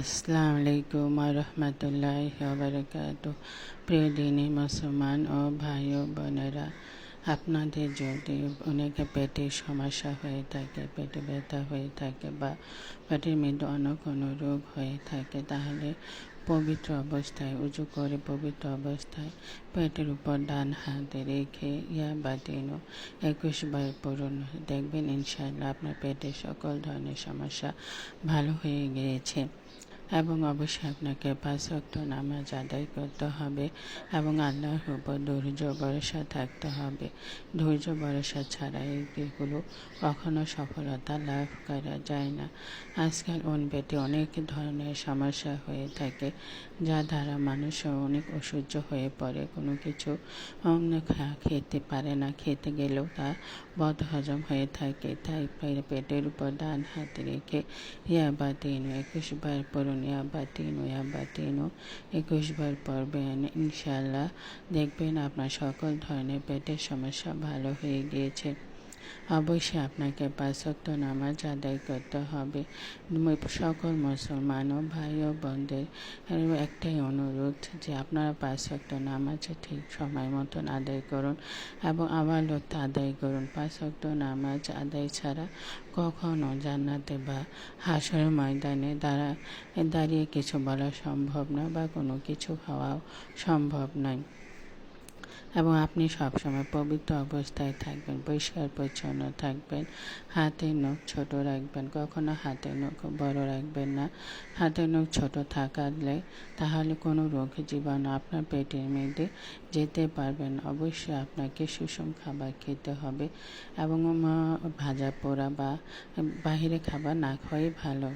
আসসালামু আলাইকুম রহমতুল্লাহ বারকাত প্রিয় দিনী মুসলমান ও ভাই ও বোনেরা, আপনাদের যদি অনেক পেটের সমস্যা হয়ে থাকে, পেটে ব্যথা হয়ে থাকে বা পেটের মধ্যে অন্য কোনো রোগ হয়ে থাকে, তাহলে পবিত্র অবস্থায় উঁচু করে পবিত্র অবস্থায় পেটের উপর ডান হাতে রেখে ইয়া বা দিন একুশ বার পূরণ দেখবেন ইনশাআল্লাহ আপনার পেটের সকল ধরনের সমস্যা ভালো হয়ে গিয়েছে। এবং অবশ্যই আপনাকে পাঁচ ওয়াক্ত নামাজ আদায় করতে হবে এবং আল্লাহর উপর ধৈর্য ভরসা থাকতে হবে। ধৈর্য ভরসা ছাড়া এগুলো কখনো সফলতা লাভ করা যায় না। আজকাল পেটে অনেক ধরনের সমস্যা হয়ে থাকে, যা দ্বারা মানুষ অনেক অসহ্য হয়ে পড়ে। কোনো কিছু খেতে পারে না, খেতে গেলেও তা বদ হজম হয়ে থাকে। তাই পেটের উপর ডান হাত রেখে ইয়া বা তিন একুশ বার পূরণ ইয়া বাতিনো ইয়া বাতিনো একুশ বার পড়বেন। ইনশাল্লাহ দেখবেন আপনার সকল ধরনের পেটের সমস্যা ভালো হয়ে গিয়েছে। অবশ্যই আপনাকে পাঁচক্ত নামাজ আদায় করতে হবে। সকল মুসলমান ও ভাই ও বোনদের একটাই অনুরোধ যে আপনারা পাঁচক্ত নামাজ ঠিক সময় মতন আদায় করুন এবং আবালত আদায় করুন। পাঁচক্ত নামাজ আদায় ছাড়া কখনো জান্নাতে বা হাসরের ময়দানে দ্বারা দাঁড়িয়ে কিছু বলা সম্ভব না বা কোনো কিছু হওয়াও সম্ভব নয়। এবং আপনি সবসময় পবিত্র অবস্থায় থাকবেন, পরিষ্কার, পরিচ্ছন্ন থাকবেন। হাতের নখ ছোট রাখবেন, কখনো হাতের নখ বড় রাখবেন না। হাতের নখ ছোট থাকালে তাহলে কোনো রোগ জীবাণু আপনার পেটের মধ্যে যেতে পারবেন অবশ্যই আপনাকে সুষম খাবার খেতে হবে এবং ভাজা পোড়া বা বাহিরে খাবার না খাওয়াই ভালো।